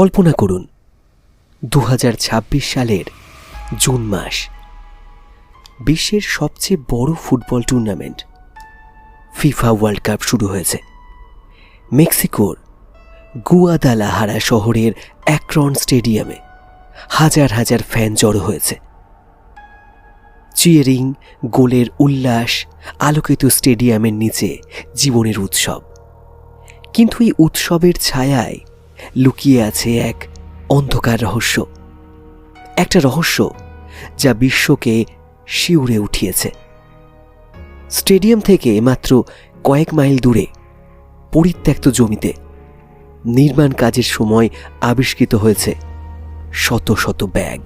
কল্পনা করুন দু হাজার ছাব্বিশ সালের জুন মাস, বিশ্বের সবচেয়ে বড় football tournament, FIFA world cup শুরু হয়েছে। মেক্সিকোর গুয়াদালাহারা শহরের অ্যাক্রন স্টেডিয়ামে হাজার হাজার ফ্যান জড়ো হয়েছে। চিয়ারিং গোলের উল্লাস আলোকিত স্টেডিয়ামের নিচে জীবনের উৎসব। কিন্তু এই উৎসবের ছায়ায় লুকিয়ে আছে এক অন্ধকার রহস্য। একটা রহস্য যা বিশ্বকে শিউরে উঠিয়েছে। স্টেডিয়াম থেকে মাত্র কয়েক মাইল দূরে, পরিত্যক্ত জমিতে নির্মাণ কাজের সময় আবিষ্কৃত হয়েছে শত শত ব্যাগ।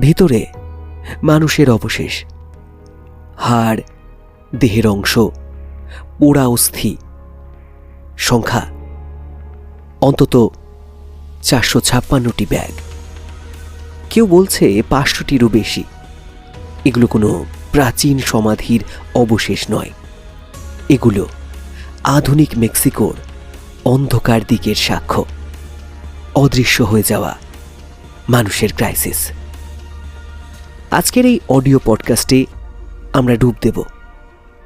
ভিতরে মানুষের অবশেষ, হাড়, দেহের অংশ, পোড়া অস্থি, সংখ্যা অন্তত চারশো ছাপ্পান্নটি ব্যাগ। কেউ বলছে পাঁচশোটিরও বেশি। এগুলো কোনো প্রাচীন সমাধির অবশেষ নয়। এগুলো আধুনিক মেক্সিকোর অন্ধকার দিকের সাক্ষ্য। অদৃশ্য হয়ে যাওয়া মানুষের ক্রাইসিস। আজকের এই অডিও পডকাস্টে আমরা ডুব দেব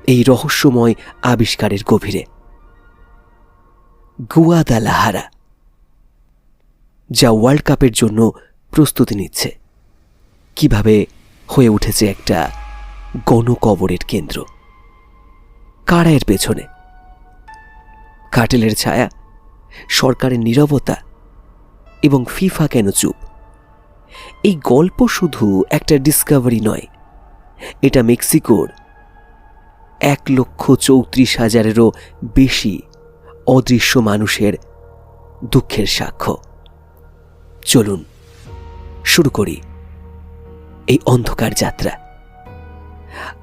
এই রহস্যময় আবিষ্কারের গভীরে। গুয়াদালাহারা, যা ওয়ার্ল্ড কাপের জন্য প্রস্তুতি নিচ্ছে। কীভাবে হয়ে উঠেছে একটা গণকবরের কেন্দ্র? কারা এর পেছনে। কাটেলের ছায়া, সরকারের নীরবতা এবং ফিফা কেন চুপ? এই গল্প শুধু একটা ডিসকভারি নয়, এটা মেক্সিকোর এক লক্ষ চৌত্রিশ হাজারেরও বেশি অদৃশ্য মানুষের দুঃখের সাক্ষ্য। চলুন, শুরু করি এই অন্ধকার যাত্রা।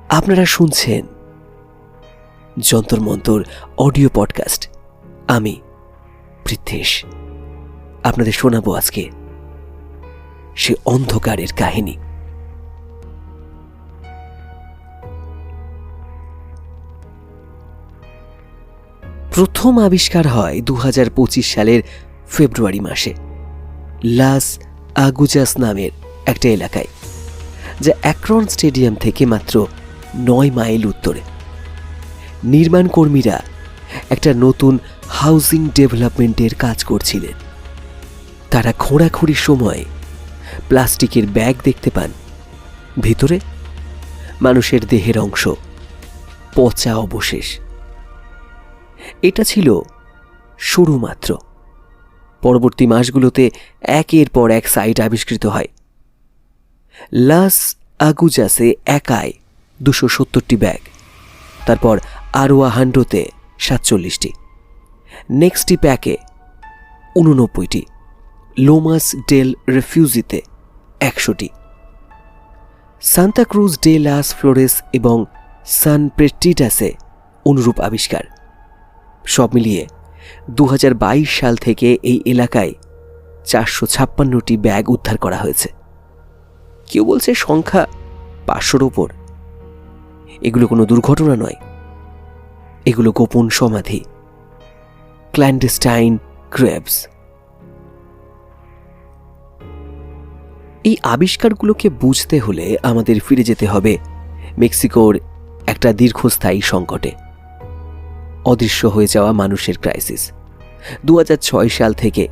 আপনারা শুনছেন যন্তর মন্তর অডিও পডকাস্ট। আমি পৃথ্বেশ আপনাদের শোনাবো আজকে সে অন্ধকারের কাহিনী। প্রথম আবিষ্কার হয় দু হাজার পঁচিশ সালের ফেব্রুয়ারি মাসে, লাস আগুজাস নামের একটা এলাকায়, যা অ্যাক্রন স্টেডিয়াম থেকে মাত্র নয় মাইল উত্তরে। নির্মাণ কর্মীরা একটা নতুন হাউজিং ডেভেলপমেন্টের কাজ করছিলেন। তারা খোঁড়াখুঁড়ির সময় প্লাস্টিকের ব্যাগ দেখতে পান। ভিতরে মানুষের দেহের অংশ পচা অবশেষ। এটা ছিল শুরু মাত্র। পরবর্তী মাসগুলোতে একের পর এক সাইট আবিষ্কৃত হয়। লাস আগুজাসে একাই দুশো সত্তরটি ব্যাগ, তারপর আরোয়া হান্ড্রোতে সাতচল্লিশটি। নেক্সটি প্যাকে উননব্বইটি, লোমাস ডেল রেফিউজিতে একশোটি। সান্তাক্রুজ ডে লাস ফ্লোরেস এবং সান প্রেটিটাসে অনুরূপ আবিষ্কার। সব মিলিয়ে দু হাজার বাইশ সাল থেকে এই এলাকায় চারশো ছাপ্পান্নটি ব্যাগ উদ্ধার করা হয়েছে। কেউ বলছে সংখ্যা পাঁচশোর ওপর। এগুলো কোনো দুর্ঘটনা নয়। এগুলো গোপন সমাধি। ক্ল্যান্ডেস্টাইন ক্রেবস এই আবিষ্কারগুলোকে বুঝতে হলে আমাদের ফিরে যেতে হবে মেক্সিকোর একটা দীর্ঘস্থায়ী সংকটে। অদৃশ্য হয়ে যাওয়া মানুষের ক্রাইসিস দু হাজার ছয় সাল থেকে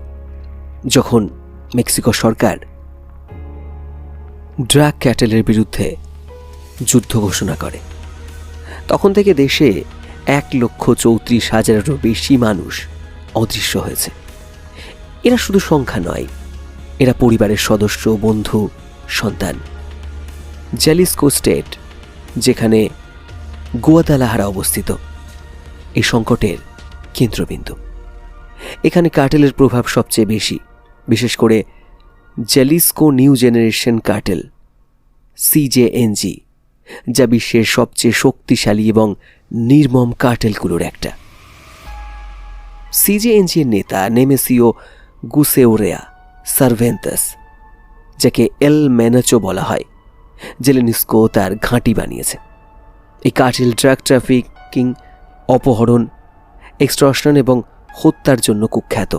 যখন মেক্সিকো সরকার ড্রাগ ক্যাটেলের বিরুদ্ধে যুদ্ধ ঘোষণা করে, তখন থেকে দেশে এক লক্ষ চৌত্রিশ হাজারেরও বেশি মানুষ অদৃশ্য হয়েছে। এরা শুধু সংখ্যা নয়, এরা পরিবারের সদস্য, বন্ধু, সন্তান। জ্যালিসকো স্টেট যেখানে গোয়াদালাহারা অবস্থিত এই সংকটের কেন্দ্রবিন্দু। এখানে কার্টেলের প্রভাব সবচেয়ে বেশি, বিশেষ করে Jalisco new generation cartel, CJNG, যা বিশ্বের সবচেয়ে শক্তিশালী এবং নির্মম কার্টেলগুলোর একটা। সিজেএনজির নেতা নেমেসিও গুসেওরেয়া সার্ভেন্তাস, যাকে এল ম্যানাচো বলা হয়, জেলেনিস্কো তার ঘাঁটি বানিয়েছে। এই কার্টেল ড্রাগ ট্রাফিকিং অপহরণ এক্সট্রশন এবং হত্যার জন্য কুখ্যাত।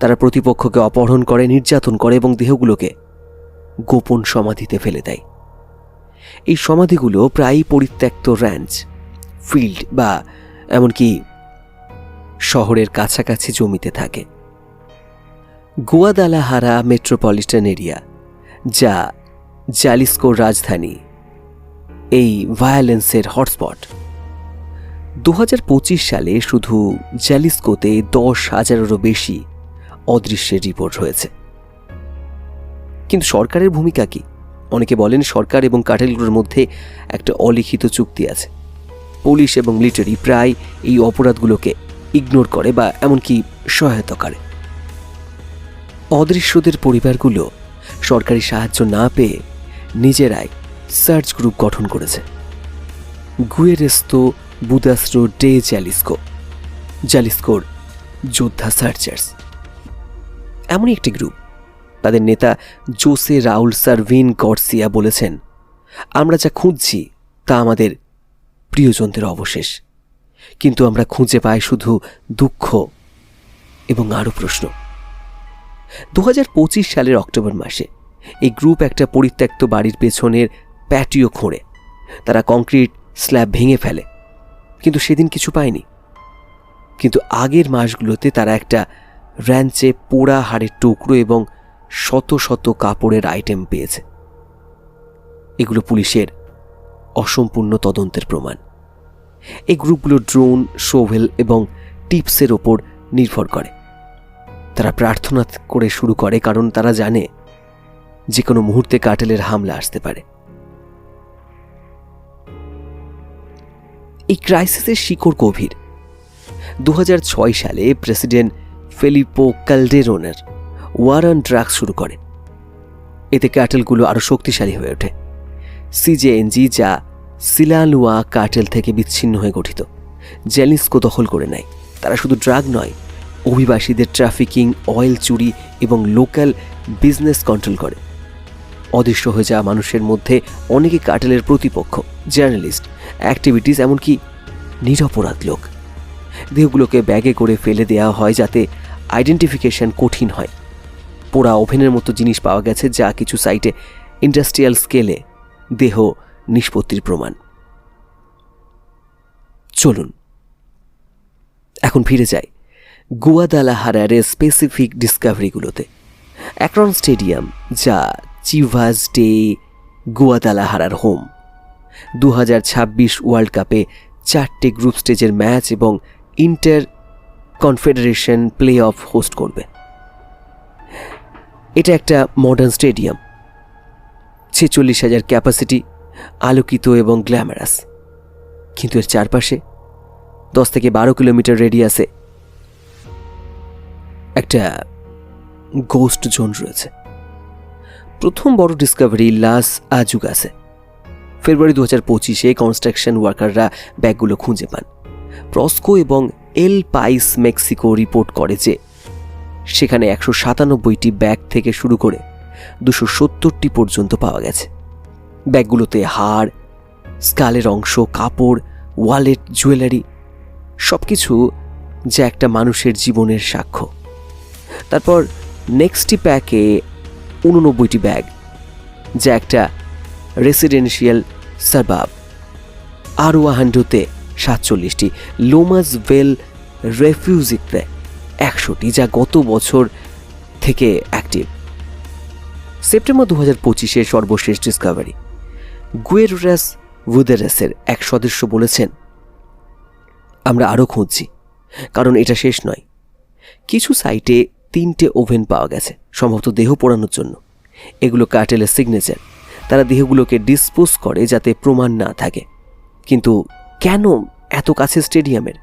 তারা প্রতিপক্ষকে অপহরণ করে, নির্যাতন করে এবং দেহগুলোকে গোপন সমাধিতে ফেলে দেয়। এই সমাধিগুলো প্রায়ই পরিত্যক্ত র্যাঞ্চ ফিল্ড বা এমনকি শহরের কাছাকাছি জমিতে থাকে। গুয়াদালাহারা মেট্রোপলিটন এরিয়া যা জালিস্কোর রাজধানী, এই ভায়োলেন্সের হটস্পট দু হাজার পঁচিশ সালে শুধু জ্যালিস্কোতে দশ হাজারেরও বেশি অদৃশ্যের রিপোর্ট হয়েছে। কিন্তু সরকারের ভূমিকা কি? অনেকে বলেন সরকার এবং কার্টেলগুলোর মধ্যে একটা অলিখিত চুক্তি আছে। পুলিশ এবং মিলিটারি প্রায় এই অপরাধগুলোকে ইগনোর করে বা এমনকি সহায়তা করে। অদৃশ্যদের পরিবারগুলো সরকারি সাহায্য না পেয়ে নিজেরাই সার্চ গ্রুপ গঠন করেছে। গুয়েরেস্তো বুদাস্ট্রো ডে জ্যালিস্কো, জ্যালিস্কোর যোদ্ধা সার্চার্স এমনই একটি গ্রুপ, তাদের নেতা জোসে রাউল সার্ভিন গর্সিয়া বলেছেন, আমরা যা খুঁজছি, তা আমাদের প্রিয়জনদের অবশেষ। কিন্তু আমরা খুঁজে পাই শুধু দুঃখ এবং আরও প্রশ্ন। দু হাজার পঁচিশ সালের অক্টোবর মাসে এই গ্রুপ একটা পরিত্যক্ত বাড়ির পেছনের প্যাটিও খোঁড়ে। তারা কংক্রিট স্ল্যাব ভেঙে ফেলে। কিন্তু সেদিন কিছু পায়নি। কিন্তু আগের মাসগুলোতে তারা একটা র্যাঞ্চে পোড়া হাড়ের টুকরো এবং শত শত কাপড়ের আইটেম পেয়েছে। এগুলো পুলিশের অসম্পূর্ণ তদন্তের প্রমাণ। এই গ্রুপগুলো ড্রোন, শোভেল এবং টিপসের ওপর নির্ভর করে। তারা প্রার্থনা করে শুরু করে কারণ তারা জানে যে কোনো মুহূর্তে কাটেলের হামলা আসতে পারে। ক্রাইসিসের শিকড় গভীর। দু হাজার ছয় সালে প্রেসিডেন্ট ফেলিপো ক্যালডেরোনের ওয়ার অন ড্রাগস শুরু করে এতে ক্যাটেলগুলো আরও শক্তিশালী হয়ে ওঠে। সিজেএনজি যা সিলালুয়া কার্টেল থেকে বিচ্ছিন্ন হয়ে গঠিত, জেলিস্কো দখল করে নেয়। তারা শুধু ড্রাগ নয়, অভিবাসীদের ট্রাফিকিং, অয়েল চুরি এবং লোকাল বিজনেস কন্ট্রোল করে। অদৃশ্য হয়ে যাওয়া মানুষের মধ্যে অনেকে কার্টেলের প্রতিপক্ষ, জার্নালিস্ট অ্যাক্টিভিটিস এমনকি নিরপরাধ লোক। দেহগুলোকে ব্যাগে করে ফেলে দেওয়া হয় যাতে আইডেন্টিফিকেশন কঠিন হয়। পোড়া ওভেনের মতো জিনিস পাওয়া গেছে যা কিছু সাইটে ইন্ডাস্ট্রিয়াল স্কেলে দেহ নিষ্পত্তির প্রমাণ। চলুন। এখন ফিরে যাই গুয়াদালাহারারের স্পেসিফিক ডিসকাভারিগুলোতে অ্যাক্রন স্টেডিয়াম যা চিভাস ডে গুয়াদালাহারার হোম দু হাজার ছাব্বিশ ওয়ার্ল্ড কাপে চারটে গ্রুপ স্টেজের ম্যাচ এবং inter confederation play off host করবে। এটা একটা মডার্ন স্টেডিয়াম ছেচল্লিশ হাজার ক্যাপাসিটি আলোকিত এবং গ্ল্যামারাস কিন্তু এর চারপাশে দশ থেকে বারো কিলোমিটার রেডিয়াসে একটা গোস্ট জোন রয়েছে। প্রথম বড় ডিসকাভারি লাস আজুগাসে। ফেব্রুয়ারি দু হাজার পঁচিশে কনস্ট্রাকশন ওয়ার্কাররা ব্যাগগুলো খুঁজে পান। প্রস্কো এবং এল পাইস মেক্সিকো রিপোর্ট করে যে, সেখানে একশো সাতানব্বইটি ব্যাগ থেকে শুরু করে দুশো সত্তরটি পর্যন্ত পাওয়া গেছে। ব্যাগগুলোতে হাড় স্কালের অংশ, কাপড় ওয়ালেট জুয়েলারি সব কিছু যা একটা মানুষের জীবনের সাক্ষ্য। তারপর নেক্সটটি প্যাকে উননব্বইটি ব্যাগ, যা একটা রেসিডেন্সিয়াল সারবাব। আরোয়াহান্ডুতে সাতচল্লিশটি লোমাস ভেল রেফিউজিতে একশোটি, যা গত বছর থেকে অ্যাক্টিভ। সেপ্টেম্বর দু হাজার পঁচিশের সর্বশেষ ডিসকাভারি। গুয়েরাস উদেরাসের এক সদস্য বলেছেন, আমরা আরও খুঁজছি, কারণ এটা শেষ নয়। কিছু সাইটে তিনটে ওভেন পাওয়া গেছে, সম্ভবত দেহ পোড়ানোর জন্য। এগুলো কার্টেলের সিগনেচার। তারা দেহগুলোকে ডিসপোজ করে যাতে প্রমাণ না থাকে। কিন্তু কেন এত কাছে স্টেডিয়ামের?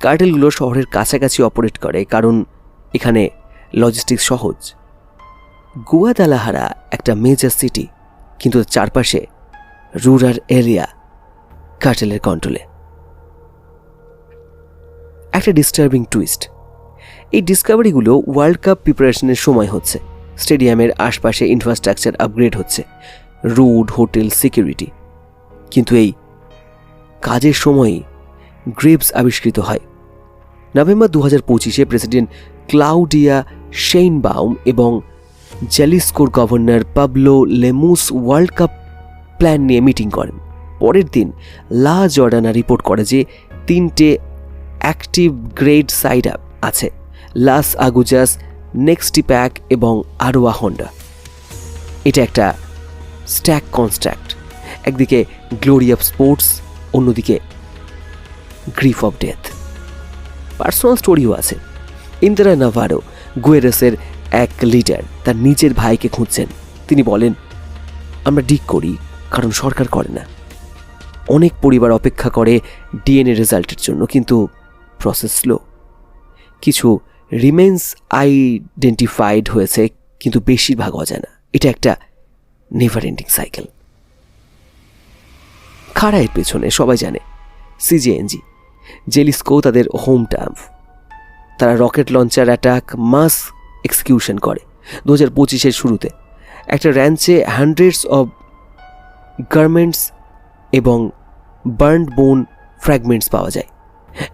কার্টেলগুলো শহরের কাছাকাছি অপারেট করে, কারণ এখানে লজিস্টিক্স সহজ। গুয়াদালাহারা একটা মেজর সিটি কিন্তু চারপাশে রুরাল এরিয়া কার্টেলের কন্ট্রোলে একটা ডিস্টার্বিং টুইস্ট এই ডিসকাভারিগুলো ওয়ার্ল্ড কাপ প্রিপারেশনের সময় হচ্ছে। স্টেডিয়ামের আশপাশে ইনফ্রাস্ট্রাকচার আপগ্রেড হচ্ছে। Road hotel security. কিন্তু এই কাজের সময়ই গ্রেভস আবিষ্কৃত হয়। নভেম্বর দু হাজার পঁচিশে প্রেসিডেন্ট ক্লাউডিয়া শেইন বাউম এবং জ্যালিস্কোর governor Pablo Lemus world cup plan নিয়ে মিটিং করেন। পরের দিন লা জর্ডানা রিপোর্ট করে যে তিনটে অ্যাক্টিভ গ্রেড সাইড আপ আছে, লাস আগুজাস, নেক্সটি প্যাক এবং আরোয়া হন্ডা। এটা একটা স্ট্যাক কনস্ট্রাক্ট একদিকে গ্লোরি অফ স্পোর্টস অন্যদিকে গ্রিফ অফ ডেথ পার্সোনাল স্টোরিও আছে। ইন্দিরা নাভারো গুয়েরেসের এক লিডার তার নিজের ভাইকে খুঁজছেন। তিনি বলেন, আমরা ডিক করি, কারণ সরকার করে না। অনেক পরিবার অপেক্ষা করে ডিএনএ রেজাল্টের জন্য, কিন্তু প্রসেস স্লো কিছু রিমেন্স আইডেন্টিফাইড হয়েছে, কিন্তু বেশিরভাগ অজানা। এটা একটা নেভার এন্ডিং সাইকেল খাড়াইয়ের পেছনে, সবাই জানে সিজেএনজি জেলিস্কো তাদের হোম টার্ম তারা rocket launcher attack mass execution করে। দু হাজার পঁচিশের শুরুতে একটা র্যাঞ্চে হান্ড্রেডস অব গার্মেন্টস এবং বার্নড বোন ফ্র্যাগমেন্টস পাওয়া যায়।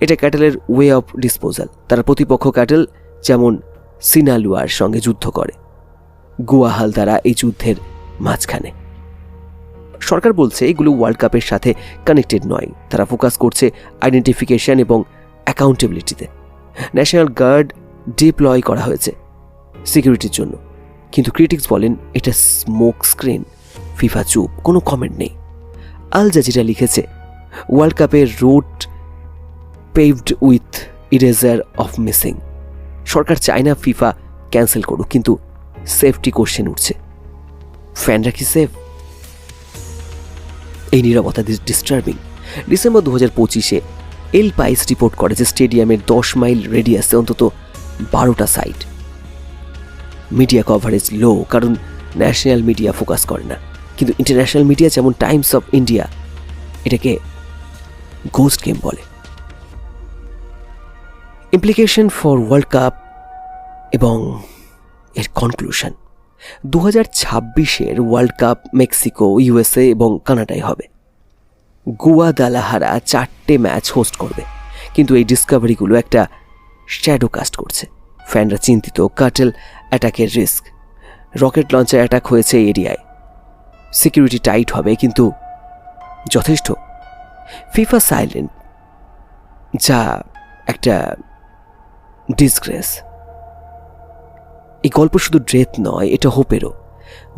এটা ক্যাটেলের ওয়ে অফ ডিসপোজাল তারা প্রতিপক্ষ ক্যাটেল যেমন সিনালুয়ার সঙ্গে যুদ্ধ করে। গুয়াহাল দ্বারা এই যুদ্ধের মাঝখানে। সরকার বলছে এগুলো ওয়ার্ল্ড কাপের সাথে কানেক্টেড নয়। তারা ফোকাস করছে আইডেন্টিফিকেশন এবং অ্যাকাউন্টেবিলিটিতে ন্যাশনাল গার্ড ডিপ্লয় করা হয়েছে সিকিউরিটির জন্য। কিন্তু ক্রিটিক্স বলেন এটা স্মোক স্ক্রিন ফিফা চুপ, কোনো কমেন্ট নেই। আল জাজিরা লিখেছে ওয়ার্ল্ড কাপের route paved with erasure of missing সরকার চায় না ফিফা ক্যান্সেল করুক, কিন্তু সেফটি কোশ্চেন উঠছে। ফ্যানরা কি সেফ এই নিরবতা ডিস্টার্বিং ডিসেম্বর দু হাজার পঁচিশে এল পাইস রিপোর্ট করে যে স্টেডিয়ামের দশ মাইল রেডিয়াসে অন্তত বারোটা সাইট মিডিয়া কভারেজ লো কারণ ন্যাশনাল মিডিয়া ফোকাস করে না। কিন্তু ইন্টারন্যাশনাল মিডিয়া যেমন টাইমস অফ ইন্ডিয়া এটাকে গোস্ট গেম বলে। ইমপ্লিকেশন ফর ওয়ার্ল্ড কাপ এবং এর কনক্লুশন দু হাজার ছাব্বিশের ওয়ার্ল্ড কাপ মেক্সিকো ইউএসএ এবং কানাডায় হবে। গোয়া দালাহারা চারটে ম্যাচ হোস্ট করবে। কিন্তু এই ডিসকভারিগুলো একটা শ্যাডো কাস্ট করছে। ফ্যানরা চিন্তিত কাটেল অ্যাটাকের রিস্ক রকেট লঞ্চার অ্যাটাক হয়েছে এরিয়ায়। সিকিউরিটি টাইট হবে, কিন্তু যথেষ্ট। ফিফা সাইলেন্ট যা একটা ডিসগ্রেস এই গল্প শুধু ড্রেথ নয়, এটা হোপেরও।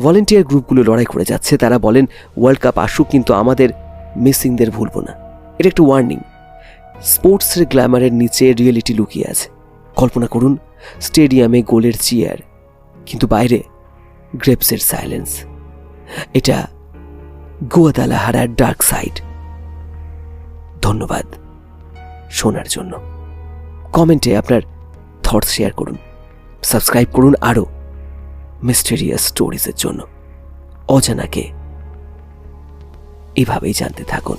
ভলেন্টিয়ার গ্রুপগুলো লড়াই করে যাচ্ছে, তারা বলেন ওয়ার্ল্ড কাপ আসুক, কিন্তু আমাদের মিসিংদের ভুলবো না। এটা একটা ওয়ার্নিং স্পোর্টসের গ্ল্যামারের নিচে রিয়েলিটি লুকিয়ে আছে। কল্পনা করুন, স্টেডিয়ামে গোলের চেয়ার কিন্তু বাইরে গ্রেপসের সাইলেন্স এটা গোয়াদালাহারার ডার্ক সাইড ধন্যবাদ শোনার জন্য। কমেন্টে আপনার থটস শেয়ার করুন। সাবস্ক্রাইব করুন আরও মিস্টেরিয়াস স্টোরিজের জন্য। অজানাকে এভাবেই জানতে থাকুন।